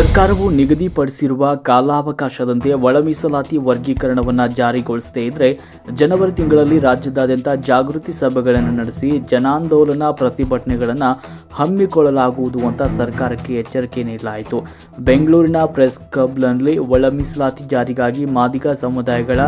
ಸರ್ಕಾರವು ನಿಗದಿಪಡಿಸಿರುವ ಕಾಲಾವಕಾಶದಂತೆ ಒಳ ಮೀಸಲಾತಿ ವರ್ಗೀಕರಣವನ್ನು ಜಾರಿಗೊಳಿಸದೇ ಇದ್ದರೆ ಜನವರಿ ತಿಂಗಳಲ್ಲಿ ರಾಜ್ಯದಾದ್ಯಂತ ಜಾಗೃತಿ ಸಭೆಗಳನ್ನು ನಡೆಸಿ ಜನಾಂದೋಲನ ಪ್ರತಿಭಟನೆಗಳನ್ನು ಹಮ್ಮಿಕೊಳ್ಳಲಾಗುವುದು ಅಂತ ಸರ್ಕಾರಕ್ಕೆ ಎಚ್ಚರಿಕೆ ನೀಡಲಾಯಿತು. ಬೆಂಗಳೂರಿನ ಪ್ರೆಸ್ ಕ್ಲಬ್ನಲ್ಲಿ ಒಳ ಮೀಸಲಾತಿ ಜಾರಿಗಾಗಿ ಮಾದಿಗ ಸಮುದಾಯಗಳ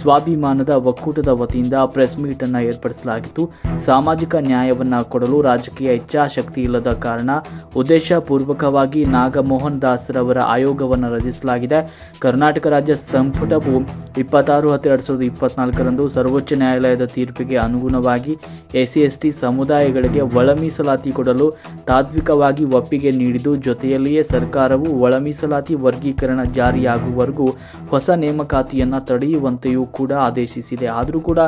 ಸ್ವಾಭಿಮಾನದ ಒಕ್ಕೂಟದ ವತಿಯಿಂದ ಪ್ರೆಸ್ ಮೀಟ್ ಅನ್ನು ಏರ್ಪಡಿಸಲಾಗಿತ್ತು. ಸಾಮಾಜಿಕ ನ್ಯಾಯವನ್ನು ಕೊಡಲು ರಾಜಕೀಯ ಇಚ್ಛಾಶಕ್ತಿ ಇಲ್ಲದ ಕಾರಣ ಉದ್ದೇಶಪೂರ್ವಕವಾಗಿ ನಾಗಮೋಹನ್ ದಾಸ್ರವರ ಆಯೋಗವನ್ನು ರಚಿಸಲಾಗಿದೆ. ಕರ್ನಾಟಕ ರಾಜ್ಯ ಸಂಪುಟವು ಇಪ್ಪತ್ತಾರು ಹತ್ತು ಎರಡು ಸಾವಿರದ ಇಪ್ಪತ್ನಾಲ್ಕರಂದು ಸರ್ವೋಚ್ಚ ನ್ಯಾಯಾಲಯದ ತೀರ್ಪಿಗೆ ಅನುಗುಣವಾಗಿ ಎಸ್ಸಿ ಎಸ್ಟಿ ಸಮುದಾಯಗಳಿಗೆ ಒಳಮೀಸಲಾತಿ ಕೊಡಲು ತಾತ್ವಿಕವಾಗಿ ಒಪ್ಪಿಗೆ ನೀಡಿದ್ದು, ಜೊತೆಯಲ್ಲಿಯೇ ಸರ್ಕಾರವು ಒಳಮೀಸಲಾತಿ ವರ್ಗೀಕರಣ ಜಾರಿಯಾಗುವವರೆಗೂ ಹೊಸ ನೇಮಕಾತಿಯನ್ನು ತಡೆಯುವಂತೆಯೂ ಕೂಡ ಆದೇಶಿಸಿದೆ. ಆದರೂ ಕೂಡ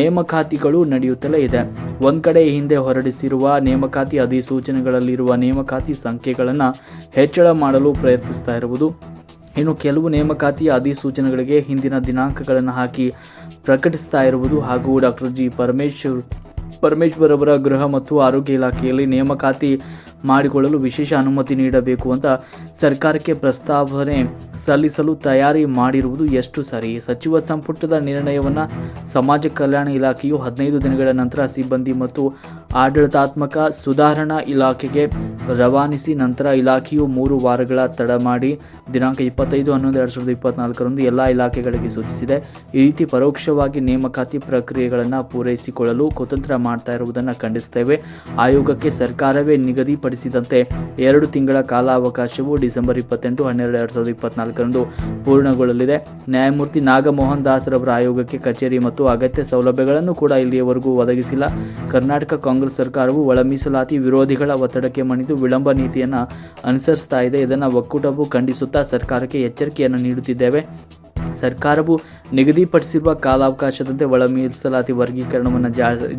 ನೇಮಕಾತಿಗಳು ನಡೆಯುತ್ತಲೇ ಇದೆ. ಒಂದು ಕಡೆ ಹಿಂದೆ ಹೊರಡಿಸಿರುವ ನೇಮಕಾತಿ ಅಧಿಸೂಚನೆಗಳಲ್ಲಿರುವ ನೇಮಕಾತಿ ಸಂಖ್ಯೆಗಳನ್ನು ಹೆಚ್ಚಳ ಮಾಡಲು ಪ್ರಯತ್ನಿಸ್ತಾ ಇರುವುದು. ಇನ್ನು ಕೆಲವು ನೇಮಕಾತಿ ಅಧಿಸೂಚನೆಗಳಿಗೆ ಹಿಂದಿನ ದಿನಾಂಕಗಳನ್ನು ಹಾಕಿ ಪ್ರಕಟಿಸ್ತಾ ಇರುವುದು ಹಾಗೂ ಡಾಕ್ಟರ್ ಜಿ. ಪರಮೇಶ್ವರ್ ಪರಮೇಶ್ವರ್ ಅವರ ಗೃಹ ಮತ್ತು ಆರೋಗ್ಯ ಇಲಾಖೆಯಲ್ಲಿ ನೇಮಕಾತಿ ಮಾಡಿಕೊಳ್ಳಲು ವಿಶೇಷ ಅನುಮತಿ ನೀಡಬೇಕು ಅಂತ ಸರ್ಕಾರಕ್ಕೆ ಪ್ರಸ್ತಾವನೆ ಸಲ್ಲಿಸಲು ತಯಾರಿ ಮಾಡಿರುವುದು ಎಷ್ಟು ಸರಿ? ಸಚಿವ ಸಂಪುಟದ ನಿರ್ಣಯವನ್ನು ಸಮಾಜ ಕಲ್ಯಾಣ ಇಲಾಖೆಯು ಹದಿನೈದು ದಿನಗಳ ನಂತರ ಸಿಬ್ಬಂದಿ ಮತ್ತು ಆಡಳಿತಾತ್ಮಕ ಸುಧಾರಣಾ ಇಲಾಖೆಗೆ ರವಾನಿಸಿ ನಂತರ ಇಲಾಖೆಯು ಮೂರು ವಾರಗಳ ತಡ ಮಾಡಿ ದಿನಾಂಕ ಇಪ್ಪತ್ತೈದು, ಹನ್ನೊಂದು, ಎರಡು ಸಾವಿರದ ಇಪ್ಪತ್ನಾಲ್ಕರಂದು ಎಲ್ಲ ಇಲಾಖೆಗಳಿಗೆ ಸೂಚಿಸಿದೆ. ಈ ರೀತಿ ಪರೋಕ್ಷವಾಗಿ ನೇಮಕಾತಿ ಪ್ರಕ್ರಿಯೆಗಳನ್ನು ಪೂರೈಸಿಕೊಳ್ಳಲು ಕುತಂತ್ರ ಮಾಡ್ತಾ ಇರುವುದನ್ನು ಖಂಡಿಸ್ತೇವೆ ಆಯೋಗಕ್ಕೆ ಸರ್ಕಾರವೇ ನಿಗದಿಪಡಿಸಿದಂತೆ ಎರಡು ತಿಂಗಳ ಕಾಲಾವಕಾಶವು ಡಿಸೆಂಬರ್ ಇಪ್ಪತ್ತೆಂಟು, ಹನ್ನೆರಡು, ಎರಡು ಸಾವಿರದ ಇಪ್ಪತ್ನಾಲ್ಕರಂದು ಪೂರ್ಣಗೊಳ್ಳಲಿದೆ. ನ್ಯಾಯಮೂರ್ತಿ ನಾಗಮೋಹನ್ ದಾಸ್ ರವರ ಆಯೋಗಕ್ಕೆ ಕಚೇರಿ ಮತ್ತು ಅಗತ್ಯ ಸೌಲಭ್ಯಗಳನ್ನು ಕೂಡ ಇಲ್ಲಿಯವರೆಗೂ ಒದಗಿಸಿಲ್ಲ. ಕರ್ನಾಟಕ ಕಾಂಗ್ರೆಸ್ ಸರ್ಕಾರವು ಒಳ ಮೀಸಲಾತಿ ವಿರೋಧಿಗಳ ಒತ್ತಡಕ್ಕೆ ಮಣಿದು ವಿಳಂಬ ನೀತಿಯನ್ನು ಅನುಸರಿಸ್ತಾ ಇದೆ. ಇದನ್ನು ಒಕ್ಕೂಟವು ಖಂಡಿಸುತ್ತಾ ಸರ್ಕಾರಕ್ಕೆ ಎಚ್ಚರಿಕೆಯನ್ನು ನೀಡುತ್ತಿದ್ದೇವೆ. ಸರ್ಕಾರವು ನಿಗದಿಪಡಿಸಿರುವ ಕಾಲಾವಕಾಶದಂತೆ ಒಳ ಮೀಸಲಾತಿ ವರ್ಗೀಕರಣವನ್ನು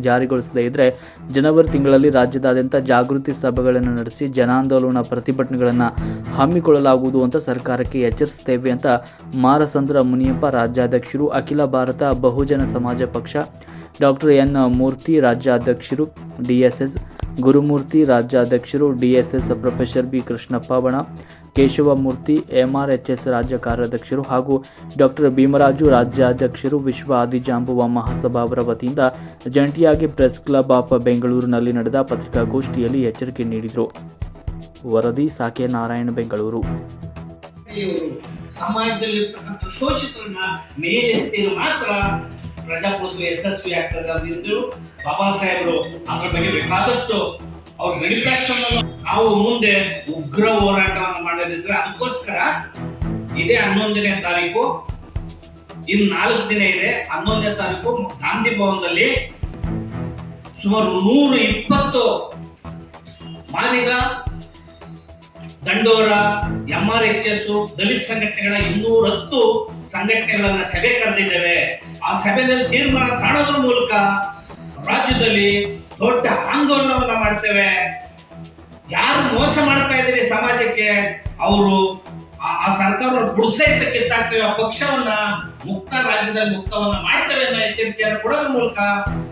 ಜಾರಿಗೊಳಿಸದೇ ಇದ್ದರೆ ಜನವರಿ ತಿಂಗಳಲ್ಲಿ ರಾಜ್ಯದಾದ್ಯಂತ ಜಾಗೃತಿ ಸಭೆಗಳನ್ನು ನಡೆಸಿ ಜನಾಂದೋಲನ ಪ್ರತಿಭಟನೆಗಳನ್ನು ಹಮ್ಮಿಕೊಳ್ಳಲಾಗುವುದು ಅಂತ ಸರ್ಕಾರಕ್ಕೆ ಎಚ್ಚರಿಸುತ್ತೇವೆ ಅಂತ ಮಾರಸಂದ್ರ ಮುನಿಯಪ್ಪ ರಾಜ್ಯಾಧ್ಯಕ್ಷರು, ಅಖಿಲ ಭಾರತ ಬಹುಜನ ಸಮಾಜ ಪಕ್ಷ ಡಾಕ್ಟರ್ ಎನ್ ಮೂರ್ತಿ, ರಾಜ್ಯಾಧ್ಯಕ್ಷರು ಡಿಎಸ್ಎಸ್ ಗುರುಮೂರ್ತಿ, ರಾಜ್ಯಾಧ್ಯಕ್ಷರು ಡಿಎಸ್ಎಸ್ ಪ್ರೊಫೆಸರ್ ಬಿ ಕೃಷ್ಣಪ್ಪ ಬಣ ಕೇಶವಮೂರ್ತಿ ಎಂಆರ್ಎಚ್ಎಸ್ ರಾಜ್ಯ ಕಾರ್ಯಾಧ್ಯಕ್ಷರು ಹಾಗೂ ಡಾಕ್ಟರ್ ಭೀಮರಾಜು, ರಾಜ್ಯಾಧ್ಯಕ್ಷರು ವಿಶ್ವ ಆದಿಜಾಂಬುವ ಮಹಾಸಭಾ ಅವರ ವತಿಯಿಂದ ಜಂಟಿಯಾಗಿ ಪ್ರೆಸ್ ಕ್ಲಬ್ ಆಫ್ ಬೆಂಗಳೂರಿನಲ್ಲಿ ನಡೆದ ಪತ್ರಿಕಾಗೋಷ್ಠಿಯಲ್ಲಿ ಎಚ್ಚರಿಕೆ ನೀಡಿದರು. ವರದಿ ಸಾಕೆ ನಾರಾಯಣ ಬೆಂಗಳೂರು ಸಮಾಜದಲ್ಲಿರ್ತಕ್ಕಂಥ ಶೋಷಿತರನ್ನ ಮೇಲೆತ್ತಿನ ಮಾತ್ರ ಪ್ರಜಾಪ್ರಭುತ್ವ ಯಶಸ್ವಿ ಆಗ್ತದೆ ಅಂದಿದ್ದು ಬಾಬಾ ಸಾಹೇಬರು ಅದ್ರ ಬಗ್ಗೆ ಬೇಕಾದಷ್ಟು ಅವ್ರ ಮೆನಿಫೆಸ್ಟೋ ನಾವು ಮುಂದೆ ಉಗ್ರ ಹೋರಾಟವನ್ನು ಮಾಡಲಿದ್ವಿ ಅದಕ್ಕೋಸ್ಕರ ಇದೇ ಹನ್ನೊಂದನೇ ತಾರೀಕು, ಇನ್ ನಾಲ್ಕು ದಿನ ಇದೆ. ಹನ್ನೊಂದನೇ ತಾರೀಕು ಗಾಂಧಿ ಭವನದಲ್ಲಿ ಸುಮಾರು ನೂರ ಇಪ್ಪತ್ತು Madiga Dandora M R H S, ದಲಿತ ಸಂಘಟನೆಗಳ ಇನ್ನೂರ ಹತ್ತು ಸಂಘಟನೆಗಳನ್ನ ಸಭೆ ಕರೆದಿದ್ದೇವೆ. ಆ ಸಭೆಯಲ್ಲಿ ತೀರ್ಮಾನ ತಾಣೋದ್ರ ಮೂಲಕ ರಾಜ್ಯದಲ್ಲಿ ದೊಡ್ಡ ಆಂದೋಲನವನ್ನ ಮಾಡ್ತೇವೆ. ಯಾರು ಮೋಸ ಮಾಡ್ತಾ ಇದ್ದೀರಿ ಸಮಾಜಕ್ಕೆ, ಅವರು ಆ ಸರ್ಕಾರವನ್ನು ಗುಡಿಸೈತ ಕಿತ್ತಾಕ್ತೇವೆ ಆ ಪಕ್ಷವನ್ನ, ಮುಕ್ತ ರಾಜ್ಯದಲ್ಲಿ ಮುಕ್ತವನ್ನ ಮಾಡ್ತೇವೆ ಅನ್ನೋ ಎಚ್ಚರಿಕೆಯನ್ನು ಕೊಡೋದ್ರ ಮೂಲಕ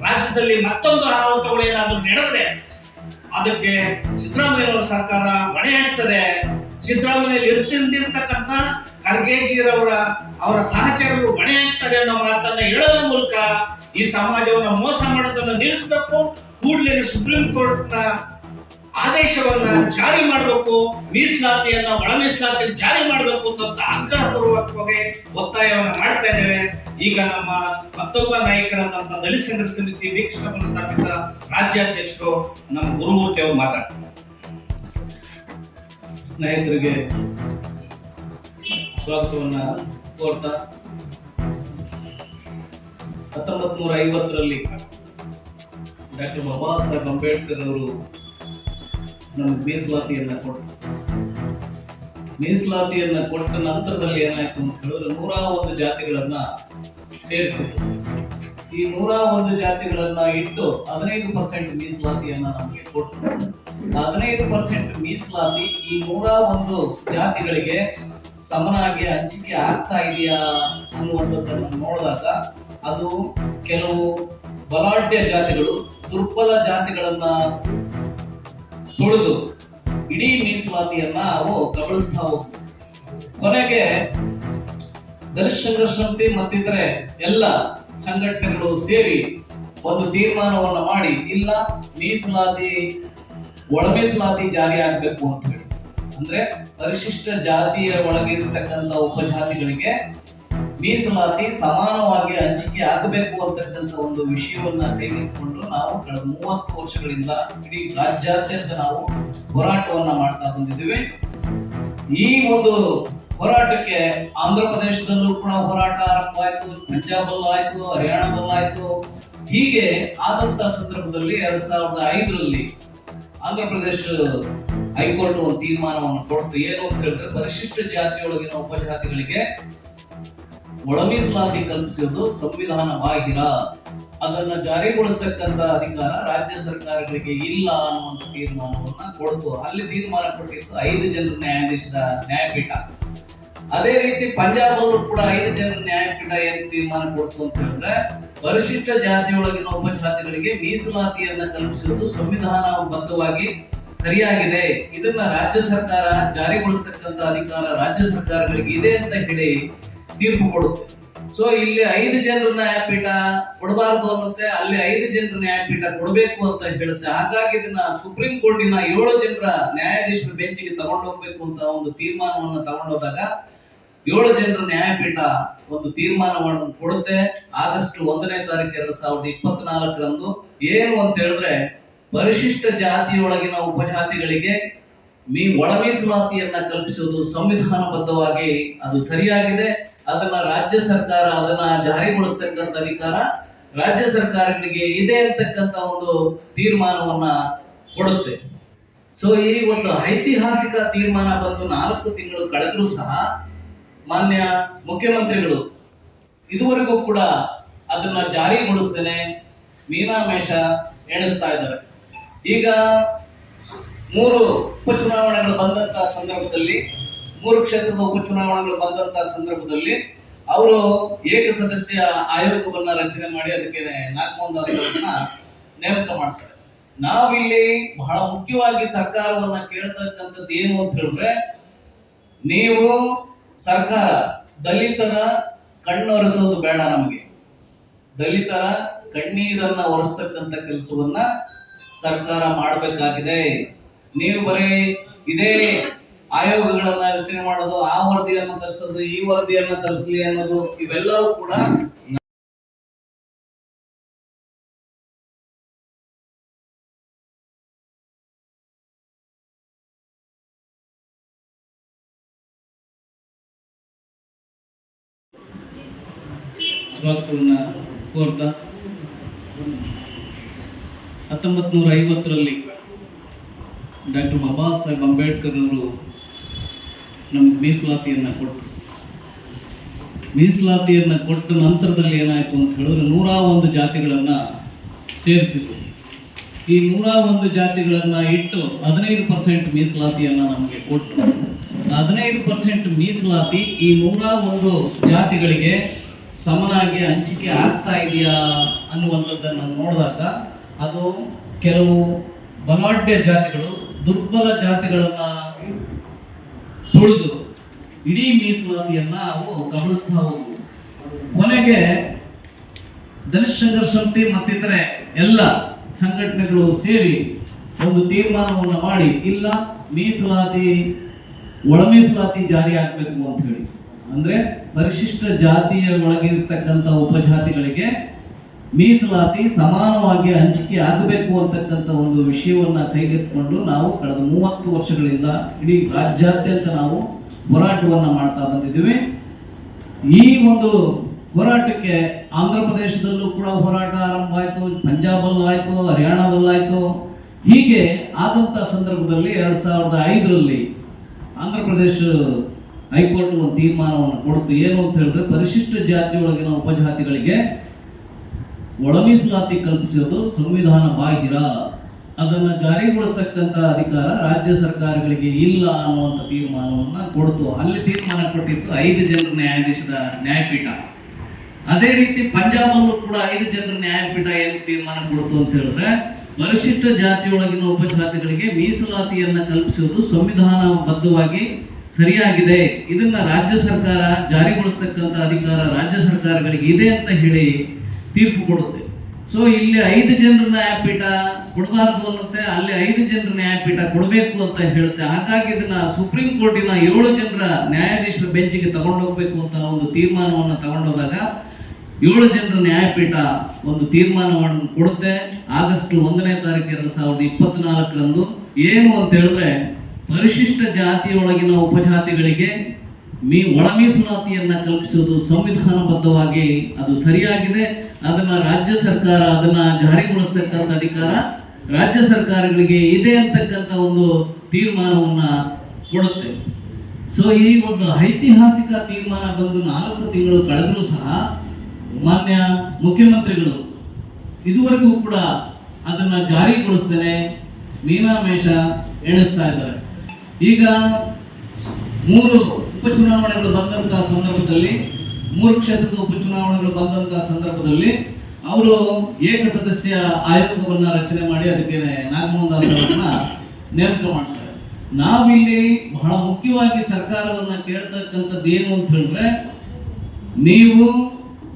ರಾಜ್ಯದಲ್ಲಿ ಮತ್ತೊಂದು ಅನಾಹುತಗಳು ಏನಾದರೂ ನಡೆದ್ರೆ ಅದಕ್ಕೆ ಸಿದ್ದರಾಮಯ್ಯನವರ ಸರ್ಕಾರ ಮಣೆ ಆಗ್ತದೆ. ಸಿದ್ದರಾಮಯ್ಯ ಇರ್ತಿರ್ತಕ್ಕಂಥ ಖರ್ಗೆಜಿರವರ ಅವರ ಸಹಚರರು ಮಣೆ ಆಗ್ತಾರೆ ಅನ್ನೋ ಮಾತನ್ನ ಹೇಳೋದ್ರ ಮೂಲಕ ಈ ಸಮಾಜವನ್ನ ಮೋಸ ಮಾಡೋದನ್ನ ನಿಲ್ಲಿಸಬೇಕು. ಕೂಡಲೇ ಸುಪ್ರೀಂ ಕೋರ್ಟ್ನ ಆದೇಶವನ್ನ ಜಾರಿ ಮಾಡಬೇಕು. ಮೀಸಲಾತಿಯನ್ನ ಒಳ ಮೀಸಲಾತಿಯನ್ನು ಜಾರಿ ಮಾಡಬೇಕು ಅಂತ ಆಗ್ರಹ ಪೂರ್ವಕವಾಗಿ ಒತ್ತಾಯವನ್ನು ಮಾಡ್ತಾ ಇದ್ದೇವೆ. ಈಗ ನಮ್ಮ ಮತ್ತೊಬ್ಬ ನಾಯಕರಾದಂತ ದಲಿತ ಸಂಘರ್ಷ ಸಮಿತಿ ವೀಕ್ಷಕ ಸ್ಥಾಪಿತ ರಾಜ್ಯಾಧ್ಯಕ್ಷರು ನಮ್ಮ ಗುರುಮೂರ್ತಿ ಅವರು ಮಾತಾಡ್ತಾರೆ. ಸ್ನೇಹಿತರಿಗೆ ಸ್ವಾಗತವನ್ನ ಕೋರ್ತಾ ಹತ್ತೊಂಬತ್ ನೂರ ಐವತ್ತರಲ್ಲಿ ಡಾಕ್ಟರ್ ಬಾಬಾ ಸಾಹೇಬ್ ಅಂಬೇಡ್ಕರ್ ಅವರು ನಮ್ಗೆ ಮೀಸಲಾತಿಯನ್ನ ಕೊಟ್ಟರು ಮೀಸಲಾತಿಯನ್ನ ಕೊಟ್ಟ ನಂತರದಲ್ಲಿ ಏನಾಯ್ತು ಅಂತ ಹೇಳಿದ್ರೆ ನೂರ ಒಂದು ಜಾತಿಗಳನ್ನ ಸೇರಿಸಿದ್ರು ಈ ನೂರ ಒಂದು ಜಾತಿಗಳನ್ನ ಇಟ್ಟು ಹದಿನೈದು ಪರ್ಸೆಂಟ್ ಮೀಸಲಾತಿಯನ್ನ ನಮಗೆ ಕೊಟ್ಟು ಹದಿನೈದು ಪರ್ಸೆಂಟ್ ಮೀಸಲಾತಿ ಈ ನೂರ ಒಂದು ಜಾತಿಗಳಿಗೆ ಸಮನಾಗಿ ಹಂಚಿಕೆ ಆಗ್ತಾ ಇದೆಯಾ ಅನ್ನುವಂಥದ್ದನ್ನ ನೋಡಿದಾಗ ಅದು ಕೆಲವು ಬಲಾಢ್ಯ ಜಾತಿಗಳು ದುರ್ಬಲ ಜಾತಿಗಳನ್ನ ತುಳಿದು ಇಡೀ ಮೀಸಲಾತಿಯನ್ನ ಅವು ಕಬಳಿಸ್ತಾ ಹೋಗ್ತವೆ. ಕೊನೆಗೆ ದಲಿತ ಸಂಘರ್ಷ ಸಮಿತಿ ಮತ್ತಿತರೆ ಎಲ್ಲ ಸಂಘಟನೆಗಳು ಸೇರಿ ಒಂದು ತೀರ್ಮಾನವನ್ನು ಮಾಡಿ, ಇಲ್ಲ ಮೀಸಲಾತಿ ಒಳ ಮೀಸಲಾತಿ ಜಾರಿ ಆಗಬೇಕು ಅಂತ ಹೇಳಿ. ಅಂದ್ರೆ ಪರಿಶಿಷ್ಟ ಜಾತಿಯ ಒಳಗಿರ್ತಕ್ಕಂಥ ಉಪಜಾತಿಗಳಿಗೆ ಮೀಸಲಾತಿ ಸಮಾನವಾಗಿ ಹಂಚಿಕೆ ಆಗಬೇಕು ಅಂತಕ್ಕಂಥ ಒಂದು ವಿಷಯವನ್ನ ತೆಗೆದುಕೊಂಡು ನಾವು ಕಳೆದ ಮೂವತ್ತು ವರ್ಷಗಳಿಂದ ಇಡೀ ರಾಜ್ಯಾದ್ಯಂತ ನಾವು ಹೋರಾಟವನ್ನ ಮಾಡ್ತಾ ಬಂದಿದ್ದೀವಿ. ಈ ಒಂದು ಹೋರಾಟಕ್ಕೆ ಆಂಧ್ರ ಪ್ರದೇಶದಲ್ಲೂ ಕೂಡ ಹೋರಾಟ ಆರಂಭ ಆಯ್ತು ಹರಿಯಾಣದಲ್ಲಾಯಿತು ಹೀಗೆ ಆದಂತ ಸಂದರ್ಭದಲ್ಲಿ ಎರಡ್ ಸಾವಿರದ ಐದರಲ್ಲಿ ಆಂಧ್ರ ಪ್ರದೇಶ ಹೈಕೋರ್ಟ್ ಒಂದು ತೀರ್ಮಾನವನ್ನು ಕೊಡ್ತು. ಏನು ಅಂತ ಹೇಳಿದ್ರೆ ಪರಿಶಿಷ್ಟ ಜಾತಿಯೊಳಗಿನ ಉಪಜಾತಿಗಳಿಗೆ ಒಳ ಮೀಸಲಾತಿ ಕಲ್ಪಿಸಿದ್ದು ಸಂವಿಧಾನ ಬಾಹಿರ ಅದನ್ನ ಜಾರಿಗೊಳಿಸ್ತಕ್ಕಂತ ಅಧಿಕಾರ ರಾಜ್ಯ ಸರ್ಕಾರಗಳಿಗೆ ಇಲ್ಲ ಅನ್ನುವಂತ ತೀರ್ಮಾನವನ್ನ ಕೊಡ್ತು. ಅಲ್ಲಿ ತೀರ್ಮಾನ ಕೊಟ್ಟಿತ್ತು ಐದು ಜನರ ನ್ಯಾಯಾಧೀಶದ ನ್ಯಾಯಪೀಠ. ಅದೇ ರೀತಿ ಪಂಜಾಬ್ ಅವರು ಕೂಡ ಐದು ಜನರ ನ್ಯಾಯಪೀಠ ಏನ್ ತೀರ್ಮಾನ ಕೊಡ್ತು ಅಂತ ಹೇಳಿದ್ರೆ, ಪರಿಶಿಷ್ಟ ಜಾತಿಯೊಳಗಿನ ಉಪಜಾತಿಗಳಿಗೆ ಮೀಸಲಾತಿಯನ್ನ ಕಲ್ಪಿಸುವುದು ಸಂವಿಧಾನಬದ್ಧವಾಗಿ ಸರಿಯಾಗಿದೆ. ಇದನ್ನ ರಾಜ್ಯ ಸರ್ಕಾರ ಜಾರಿಗೊಳಿಸತಕ್ಕಂತ ಅಧಿಕಾರ ರಾಜ್ಯ ಸರ್ಕಾರಗಳಿಗೆ ಇದೆ ಅಂತ ಹೇಳಿ ತೀರ್ಪು ಕೊಡುತ್ತೆ. ಸೊ ಇಲ್ಲಿ ಐದು ಜನರ ನ್ಯಾಯಪೀಠ ಕೊಡಬಾರದು ಅನ್ನತ್ತೆ, ಅಲ್ಲಿ ಐದು ಜನರ ನ್ಯಾಯಪೀಠ ಕೊಡಬೇಕು ಅಂತ ಹೇಳುತ್ತೆ. ಹಾಗಾಗಿ ಇದನ್ನ ಸುಪ್ರೀಂ ಕೋರ್ಟಿನ ಏಳು ಜನರ ನ್ಯಾಯಾಧೀಶರ ಬೆಂಚಿಗೆ ತಗೊಂಡೋಗ್ಬೇಕು ಅಂತ ಒಂದು ತೀರ್ಮಾನವನ್ನು ತಗೊಂಡೋದಾಗ ಏಳು ಜನರ ನ್ಯಾಯಪೀಠ ಒಂದು ತೀರ್ಮಾನವನ್ನು ಕೊಡುತ್ತೆ. ಆಗಸ್ಟ್ ಒಂದನೇ ತಾರೀಕು ಎರಡ್ ಸಾವಿರದ ಇಪ್ಪತ್ನಾಲ್ಕರಂದು. ಏನು ಅಂತ ಹೇಳಿದ್ರೆ, ಪರಿಶಿಷ್ಟ ಜಾತಿಯೊಳಗಿನ ಉಪಜಾತಿಗಳಿಗೆ ಮೀ ಒಳ ಮೀಸಲಾತಿಯನ್ನ ಕಲ್ಪಿಸುವುದು ಸಂವಿಧಾನಬದ್ಧವಾಗಿ ಅದು ಸರಿಯಾಗಿದೆ. ಅದನ್ನ ರಾಜ್ಯ ಸರ್ಕಾರ ಅದನ್ನ ಜಾರಿಗೊಳಿಸ್ತಕ್ಕಂಥ ಅಧಿಕಾರ ರಾಜ್ಯ ಸರ್ಕಾರಗಳಿಗೆ ಇದೆ ಅಂತಕ್ಕಂಥ ಒಂದು ತೀರ್ಮಾನವನ್ನ ಕೊಡುತ್ತೆ. ಸೊ ಈ ಒಂದು ಐತಿಹಾಸಿಕ ತೀರ್ಮಾನ ಬಂದು ನಾಲ್ಕು ತಿಂಗಳು ಕಳೆದರೂ ಸಹ ಮಾನ್ಯ ಮುಖ್ಯಮಂತ್ರಿಗಳು, ಇದುವರೆಗೂ ಕೂಡ ಅದನ್ನ ಜಾರಿಗೊಳಿಸ್ತೇನೆ ಮೀನಾಮೇಷ ಎಣಿಸ್ತಾ ಇದ್ದಾರೆ. ಈಗ ಮೂರು ಉಪಚುನಾವಣೆಗಳು ಬಂದಂತ ಸಂದರ್ಭದಲ್ಲಿ, ಮೂರು ಕ್ಷೇತ್ರದ ಉಪಚುನಾವಣೆಗಳು ಬಂದಂತ ಸಂದರ್ಭದಲ್ಲಿ ಅವರು ಏಕ ಸದಸ್ಯ ಆಯೋಗವನ್ನ ರಚನೆ ಮಾಡಿ ಅದಕ್ಕೆ ನಾಗಮೋಹನ್ ದಾಸ್ ಅವರನ್ನ ನೇಮಕ ಮಾಡ್ತಾರೆ. ನಾವಿಲ್ಲಿ ಬಹಳ ಮುಖ್ಯವಾಗಿ ಸರ್ಕಾರವನ್ನ ಕೇಳ್ತಕ್ಕಂಥದ್ದು ಏನು ಅಂತ ಹೇಳಿದ್ರೆ, ನೀವು ಸರ್ಕಾರ ದಲಿತರ ಕಣ್ಣೊರೆಸೋದು ಬೇಡ ನಮಗೆ. ದಲಿತರ ಕಣ್ಣೀರನ್ನ ಒರೆಸ್ತಕ್ಕಂಥ ಕೆಲಸವನ್ನ ಸರ್ಕಾರ ಮಾಡಬೇಕಾಗಿದೆ. ನೀವು ಬರೀ ಇದೇ ಆಯೋಗಗಳನ್ನ ರಚನೆ ಮಾಡೋದು, ಆ ವರದಿಯನ್ನು ತರಿಸೋದು, ಈ ವರದಿಯನ್ನು ತರಿಸಲಿ ಅನ್ನೋದು, ಇವೆಲ್ಲವೂ ಕೂಡ ಸ್ವಾಗತವನ್ನ ಕೋರ್ತಾ ಹತ್ತೊಂಬತ್ತು ನೂರ ಐವತ್ತರಲ್ಲಿ ಡಾಕ್ಟರ್ ಬಾಬಾ ಸಾಹೇಬ್ ಅಂಬೇಡ್ಕರ್ ಅವರು ನಮ್ಗೆ ಮೀಸಲಾತಿಯನ್ನ ಕೊಟ್ಟರು ಮೀಸಲಾತಿಯನ್ನು ಕೊಟ್ಟ ನಂತರದಲ್ಲಿ ಏನಾಯ್ತು ಅಂತ ಹೇಳಿದ್ರೆ ನೂರ ಒಂದು ಜಾತಿಗಳನ್ನು ಸೇರಿಸಿದ್ರು. ಈ ನೂರ ಒಂದು ಜಾತಿಗಳನ್ನು ಇಟ್ಟು ಹದಿನೈದು ಪರ್ಸೆಂಟ್ ಮೀಸಲಾತಿಯನ್ನು ನಮಗೆ ಕೊಟ್ಟರು ಹದಿನೈದು ಪರ್ಸೆಂಟ್ ಮೀಸಲಾತಿ ಈ ನೂರ ಒಂದು ಜಾತಿಗಳಿಗೆ ಸಮನಾಗಿ ಹಂಚಿಕೆ ಆಗ್ತಾ ಇದೆಯಾ ಅನ್ನುವಂಥದ್ದನ್ನು ನೋಡಿದಾಗ ಅದು ಕೆಲವು ಬಲಾಢ್ಯ ಜಾತಿಗಳು, ದುರ್ಬಲ ಜಾತಿಗಳನ್ನ ತುಳಿದು ಇಡೀ ಮೀಸಲಾತಿಯನ್ನ ಅವು ಗಮನಿಸ್ತಾ ಹೋದವು. ಕೊನೆಗೆ ದಲಿತ ಸಂಘರ್ಷ ಸಮಿತಿ ಮತ್ತಿತರೆ ಎಲ್ಲ ಸಂಘಟನೆಗಳು ಸೇರಿ ಒಂದು ತೀರ್ಮಾನವನ್ನು ಮಾಡಿ, ಇಲ್ಲ ಮೀಸಲಾತಿ, ಒಳ ಮೀಸಲಾತಿ ಜಾರಿ ಆಗಬೇಕು ಅಂತ ಹೇಳಿ. ಅಂದ್ರೆ ಪರಿಶಿಷ್ಟ ಜಾತಿಯ ಒಳಗಿರ್ತಕ್ಕಂಥ ಉಪಜಾತಿಗಳಿಗೆ ಮೀಸಲಾತಿ ಸಮಾನವಾಗಿ ಹಂಚಿಕೆ ಆಗಬೇಕು ಅಂತಕ್ಕಂಥ ಒಂದು ವಿಷಯವನ್ನ ಕೈಗೆತ್ತಿಕೊಂಡು ನಾವು ಕಳೆದ ಮೂವತ್ತು ವರ್ಷಗಳಿಂದ ಇಡೀ ರಾಜ್ಯಾದ್ಯಂತ ನಾವು ಹೋರಾಟವನ್ನ ಮಾಡ್ತಾ ಬಂದಿದ್ದೀವಿ. ಈ ಒಂದು ಹೋರಾಟಕ್ಕೆ ಆಂಧ್ರ ಪ್ರದೇಶದಲ್ಲೂ ಕೂಡ ಹೋರಾಟ ಆರಂಭ ಆಯಿತು ಪಂಜಾಬಲ್ಲಾಯಿತು ಹರಿಯಾಣದಲ್ಲಾಯಿತು. ಹೀಗೆ ಆದಂಥ ಸಂದರ್ಭದಲ್ಲಿ ಎರಡು ಸಾವಿರದ ಐದರಲ್ಲಿ ಆಂಧ್ರ ಪ್ರದೇಶ ಹೈಕೋರ್ಟ್ ಒಂದು ತೀರ್ಮಾನವನ್ನು ಕೊಡ್ತು. ಏನು ಅಂತ ಹೇಳಿದ್ರೆ, ಪರಿಶಿಷ್ಟ ಜಾತಿಯೊಳಗಿನ ಉಪಜಾತಿಗಳಿಗೆ ಒಳಮೀಸಲಾತಿ ಕಲ್ಪಿಸೋದು ಸಂವಿಧಾನ ಬಾಹಿರ ಅದನ್ನು ಜಾರಿಗೊಳಿಸ್ತಕ್ಕಂಥ ಅಧಿಕಾರ ರಾಜ್ಯ ಸರ್ಕಾರಗಳಿಗೆ ಇಲ್ಲ ಅನ್ನುವಂಥ ತೀರ್ಮಾನವನ್ನು ಕೊಡ್ತು. ಅಲ್ಲಿ ತೀರ್ಮಾನ ಕೊಟ್ಟಿತ್ತು ಐದು ಜನರ ನ್ಯಾಯಾಧೀಶದ ನ್ಯಾಯಪೀಠ. ಅದೇ ರೀತಿ ಪಂಜಾಬಲ್ಲೂ ಕೂಡ ಐದು ಜನರ ನ್ಯಾಯಪೀಠ ಏನು ತೀರ್ಮಾನ ಕೊಡ್ತು ಅಂತ ಹೇಳಿದ್ರೆ, ಪರಿಶಿಷ್ಟ ಜಾತಿಯೊಳಗಿನ ಉಪಜಾತಿಗಳಿಗೆ ಮೀಸಲಾತಿಯನ್ನ ಕಲ್ಪಿಸುವುದು ಸಂವಿಧಾನಬದ್ಧವಾಗಿ ಸರಿಯಾಗಿದೆ. ಇದನ್ನ ರಾಜ್ಯ ಸರ್ಕಾರ ಜಾರಿಗೊಳಿಸ್ತಕ್ಕಂಥ ಅಧಿಕಾರ ರಾಜ್ಯ ಸರ್ಕಾರಗಳಿಗೆ ಇದೆ ಅಂತ ಹೇಳಿ ತೀರ್ಪು ಕೊಡುತ್ತೆ. ಸೊ ಇಲ್ಲಿ ಐದು ಜನರ ನ್ಯಾಯಪೀಠ ಕೊಡಬಾರದು ಅನ್ನುತ್ತೆ, ಅಲ್ಲಿ ಐದು ಜನರ ನ್ಯಾಯಪೀಠ ಕೊಡಬೇಕು ಅಂತ ಹೇಳುತ್ತೆ. ಹಾಗಾಗಿ ಇದನ್ನ ಸುಪ್ರೀಂ ಕೋರ್ಟಿನ ಏಳು ಜನರ ನ್ಯಾಯಾಧೀಶರ ಬೆಂಚಿಗೆ ತಗೊಂಡೋಗ್ಬೇಕು ಅಂತ ಒಂದು ತೀರ್ಮಾನವನ್ನು ತಗೊಂಡೋದಾಗ ಏಳು ಜನರ ನ್ಯಾಯಪೀಠ ಒಂದು ತೀರ್ಮಾನವನ್ನು ಕೊಡುತ್ತೆ. ಆಗಸ್ಟ್ ಒಂದನೇ ತಾರೀಕು ಎರಡು ಸಾವಿರದ ಇಪ್ಪತ್ನಾಲ್ಕರಂದು. ಏನು ಅಂತ ಹೇಳಿದ್ರೆ ಪರಿಶಿಷ್ಟ ಜಾತಿಯೊಳಗಿನ ಉಪಜಾತಿಗಳಿಗೆ ಮೀ ಒಳ ಮೀಸಲಾತಿಯನ್ನ ಕಲ್ಪಿಸುವುದು ಸಂವಿಧಾನಬದ್ಧವಾಗಿ ಅದು ಸರಿಯಾಗಿದೆ. ಅದನ್ನ ರಾಜ್ಯ ಸರ್ಕಾರ ಅದನ್ನ ಜಾರಿಗೊಳಿಸ್ತಕ್ಕಂಥ ಅಧಿಕಾರ ರಾಜ್ಯ ಸರ್ಕಾರಗಳಿಗೆ ಇದೆ ಅಂತಕ್ಕಂಥ ಒಂದು ತೀರ್ಮಾನವನ್ನ ಕೊಡುತ್ತೆ. ಸೊ ಈ ಒಂದು ಐತಿಹಾಸಿಕ ತೀರ್ಮಾನ ಬಂದು ನಾಲ್ಕು ತಿಂಗಳು ಕಳೆದರೂ ಸಹ ಮಾನ್ಯ ಮುಖ್ಯಮಂತ್ರಿಗಳು ಇದುವರೆಗೂ ಕೂಡ ಅದನ್ನ ಜಾರಿಗೊಳಿಸ್ತೇನೆ ಮೀನಾಮೇಷ ಎಣಿಸ್ತಾ ಇದ್ದಾರೆ. ಈಗ ಮೂರು ಉಪಚುನಾವಣೆಗಳು ಬಂದಂತಹ ಸಂದರ್ಭದಲ್ಲಿ, ಮೂರು ಕ್ಷೇತ್ರದ ಉಪಚುನಾವಣೆಗಳು ಬಂದಂತಹ ಸಂದರ್ಭದಲ್ಲಿ ಅವರು ಏಕ ಸದಸ್ಯ ಆಯೋಗವನ್ನ ರಚನೆ ಮಾಡಿ ಅದಕ್ಕೆ ನಾಗಮೋಹನ್ ದಾಸ್ ಅವರನ್ನ ನೇಮಕ ಮಾಡ್ತಾರೆ. ನಾವಿಲ್ಲಿ ಬಹಳ ಮುಖ್ಯವಾಗಿ ಸರ್ಕಾರವನ್ನ ಕೇಳ್ತಕ್ಕಂಥದ್ದು ಏನು ಅಂತ ಹೇಳಿದ್ರೆ, ನೀವು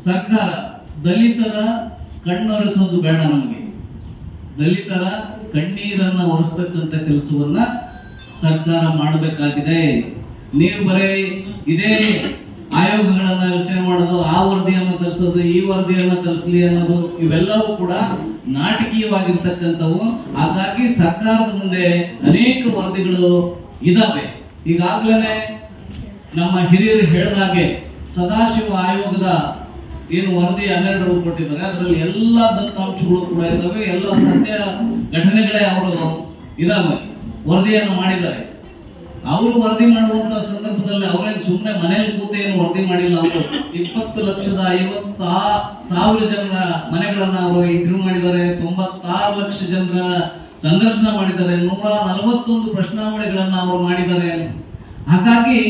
ಸರ್ಕಾರ ದಲಿತರ ಕಣ್ಣೊರೆಸೋದು ಬೇಡ ನಮಗೆ. ದಲಿತರ ಕಣ್ಣೀರನ್ನ ಒರೆಸ್ತಕ್ಕಂಥ ಕೆಲಸವನ್ನ ಸರ್ಕಾರ ಮಾಡಬೇಕಾಗಿದೆ. ನೀವು ಬರೀ ಇದೇ ಆಯೋಗಗಳನ್ನ ರಚನೆ ಮಾಡೋದು, ಆ ವರದಿಯನ್ನು ತರಿಸೋದು, ಈ ವರದಿಯನ್ನು ತರಿಸಲಿ ಅನ್ನೋದು, ಇವೆಲ್ಲವೂ ಕೂಡ ನಾಟಕೀಯವಾಗಿರ್ತಕ್ಕಂಥವು. ಹಾಗಾಗಿ ಸರ್ಕಾರದ ಮುಂದೆ ಅನೇಕ ವರದಿಗಳು ಇದಾವೆ. ಈಗಾಗಲೇ ನಮ್ಮ ಹಿರಿಯರು ಹೇಳಿದಾಗೆ ಸದಾಶಿವ ಆಯೋಗದ ಏನು ವರದಿ ಹನ್ನೆರಡು ಕೊಟ್ಟಿದ್ದಾರೆ. ಅದರಲ್ಲಿ ಎಲ್ಲ ದತ್ತಾಂಶಗಳು ಕೂಡ ಇದ್ದಾವೆ ಎಲ್ಲ ಸತ್ಯ ಘಟನೆಗಳೇ ಅವರು ಇದಾವೆ. ವರದಿಯನ್ನು ಮಾಡಿದ್ದಾರೆ. ಅವರು ವರದಿ ಮಾಡುವಂತ ಸಂದರ್ಭದಲ್ಲಿ ಅವರೇನು ಸುಮ್ಮನೆ ಮನೆಯಲ್ಲಿ ಕೂತು ಏನು ವರದಿ ಮಾಡಿಲ್ಲ ಅವರು ಇಪ್ಪತ್ತು ಲಕ್ಷದ ಐವತ್ತ ಸಾವಿರ ಜನರ ಮನೆಗಳನ್ನ ಅವರು ಇಂಟರ್ವ್ಯೂ ಮಾಡಿದ್ದಾರೆ, ತೊಂಬತ್ತಾರು ಲಕ್ಷ ಜನರ ಸಂದರ್ಶನ ಮಾಡಿದ್ದಾರೆ, ನೂರ ನಲವತ್ತೊಂದು ಪ್ರಶ್ನಾವಳಿಗಳನ್ನ ಅವರು ಮಾಡಿದ್ದಾರೆ. ಹಾಗಾಗಿ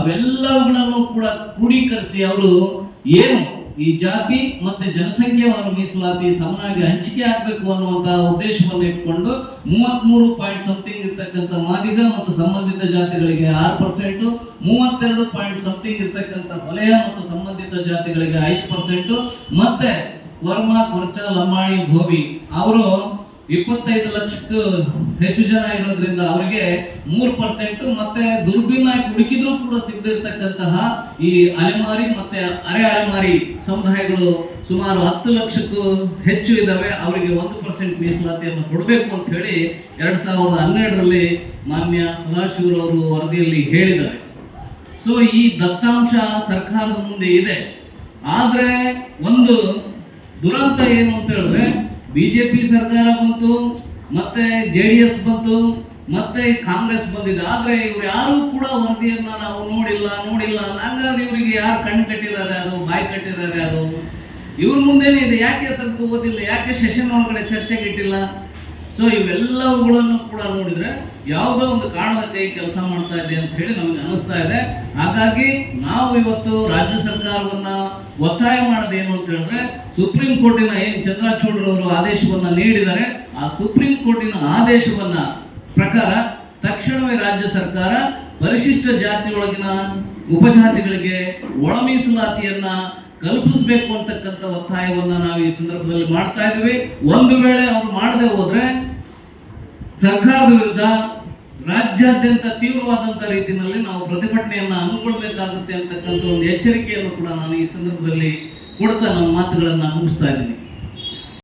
ಅವೆಲ್ಲವುಗಳನ್ನು ಕೂಡ ಕ್ರೋಢೀಕರಿಸಿ ಅವರು ಏನು ಈ ಜಾತಿ ಮತ್ತೆ ಜನಸಂಖ್ಯೆವಾರ ಮೀಸಲಾತಿ ಸಮನಾಗಿ ಹಂಚಿಕೆ ಆಗಬೇಕು ಅನ್ನುವಂತಹ ಉದ್ದೇಶವನ್ನು ಇಟ್ಕೊಂಡು ಮೂವತ್ಮೂರು ಪಾಯಿಂಟ್ ಸಮಥಿಂಗ್ ಇರ್ತಕ್ಕಂಥ ಮಾದಿಗ ಮತ್ತು ಸಂಬಂಧಿತ ಜಾತಿಗಳಿಗೆ ಆರು ಪರ್ಸೆಂಟ್ ಮೂವತ್ತೆರಡು ಪಾಯಿಂಟ್ ಸಮಥಿಂಗ್ ಇರ್ತಕ್ಕಂಥ ವಲಯ ಮತ್ತು ಸಂಬಂಧಿತ ಜಾತಿಗಳಿಗೆ ಐದು ಪರ್ಸೆಂಟ್ ಮತ್ತೆ ವರ್ಮ ಕೊರ್ಚ ಲಂಬಾಣಿ ಭೋವಿ ಅವರು ಇಪ್ಪತ್ತೈದು ಲಕ್ಷಕ್ಕೂ ಹೆಚ್ಚು ಜನ ಇರೋದ್ರಿಂದ ಅವರಿಗೆ ಮೂರು ಪರ್ಸೆಂಟ್ ಮತ್ತೆ ದುರ್ಬಿನ ಹುಡುಕಿದ್ರು ಕೂಡ ಸಿಗದಿರ್ತಕ್ಕಂತಹ ಈ ಅಲೆಮಾರಿ ಮತ್ತೆ ಅರೆ ಅಲೆಮಾರಿ ಸಮುದಾಯಗಳು ಸುಮಾರು ಹತ್ತು ಲಕ್ಷಕ್ಕೂ ಹೆಚ್ಚು ಇದಾವೆ ಅವರಿಗೆ ಒಂದು ಪರ್ಸೆಂಟ್ ಮೀಸಲಾತಿಯನ್ನು ಕೊಡಬೇಕು ಅಂತ ಹೇಳಿ ಎರಡ್ ಸಾವಿರದ ಹನ್ನೆರಡರಲ್ಲಿ ಮಾನ್ಯ ಸದಾಶಿವರವರು ವರದಿಯಲ್ಲಿ ಹೇಳಿದ್ದಾರೆ. ಸೊ ಈ ದತ್ತಾಂಶ ಸರ್ಕಾರದ ಮುಂದೆ ಇದೆ. ಆದ್ರೆ ಒಂದು ದುರಂತ ಏನು ಅಂತ ಹೇಳಿದ್ರೆ ಬಿಜೆಪಿ ಸರ್ಕಾರ ಬಂತು, ಮತ್ತೆ ಜೆ ಡಿ ಎಸ್ ಬಂತು, ಮತ್ತೆ ಕಾಂಗ್ರೆಸ್ ಬಂದಿದೆ. ಆದ್ರೆ ಇವ್ರು ಯಾರು ಕೂಡ ವರದಿಯನ್ನ ನಾವು ನೋಡಿಲ್ಲ ನೋಡಿಲ್ಲ ಹಂಗಾದ್ರೆ ಇವರಿಗೆ ಯಾರು ಕಣ್ಣು ಕಟ್ಟಿದ್ದಾರೆ ಅದು, ಬಾಯಿ ಕಟ್ಟಿದ್ದಾರೆ ಅದು. ಇವ್ರ ಮುಂದೆನೇ ಇದೆ. ಯಾಕೆ ತೆಗೆದು ಓದಿಲ್ಲ ಯಾಕೆ ಸೆಷನ್ ಒಳಗಡೆ ಚರ್ಚೆಗೆ ಇಟ್ಟಿಲ್ಲ? ಸೊ ಇವೆಲ್ಲವುಗಳನ್ನು ಕೂಡ ನೋಡಿದ್ರೆ ಯಾವುದೋ ಒಂದು ಕಾರಣದ ಕೈ ಕೆಲಸ ಮಾಡ್ತಾ ಇದೆ ಅಂತ ಹೇಳಿ ನಮಗೆ ಅನಿಸ್ತಾ ಇದೆ. ಹಾಗಾಗಿ ನಾವು ಇವತ್ತು ರಾಜ್ಯ ಸರ್ಕಾರವನ್ನ ಒತ್ತಾಯ ಮಾಡೋದೇನು ಅಂತ ಹೇಳಿದ್ರೆ ಸುಪ್ರೀಂ ಕೋರ್ಟಿನ ಏನು ಚಂದ್ರಚೂಡ್ ಅವರು ಆದೇಶವನ್ನ ನೀಡಿದ್ದಾರೆ, ಆ ಸುಪ್ರೀಂ ಕೋರ್ಟಿನ ಆದೇಶವನ್ನ ಪ್ರಕಾರ ತಕ್ಷಣವೇ ರಾಜ್ಯ ಸರ್ಕಾರ ಪರಿಶಿಷ್ಟ ಜಾತಿಯೊಳಗಿನ ಉಪಜಾತಿಗಳಿಗೆ ಒಳ ಮೀಸಲಾತಿಯನ್ನ ಕಲ್ಪಿಸಬೇಕು ಅಂತಕ್ಕಂಥ ಒತ್ತಾಯವನ್ನ ನಾವು ಈ ಸಂದರ್ಭದಲ್ಲಿ ಮಾಡ್ತಾ ಇದ್ದೀವಿ. ಒಂದು ವೇಳೆ ಅವ್ರು ಮಾಡದೆ ಹೋದ್ರೆ ಸರ್ಕಾರದ ವಿರುದ್ಧ ರಾಜ್ಯಾದ್ಯಂತ ತೀವ್ರವಾದಂತ ರೀತಿಯಲ್ಲಿ ನಾವು ಪ್ರತಿಭಟನೆಯನ್ನು ಹಮ್ಮಿಕೊಳ್ಬೇಕಾಗುತ್ತೆ ಅಂತಕ್ಕಂಥ ಒಂದು ಎಚ್ಚರಿಕೆಯನ್ನು ಕೂಡ ನಾನು ಈ ಸಂದರ್ಭದಲ್ಲಿ ಕೊಡ್ತಾ ನನ್ನ ಮಾತುಗಳನ್ನು ಮುಗಿಸ್ತಾ ಇದ್ದೀನಿ.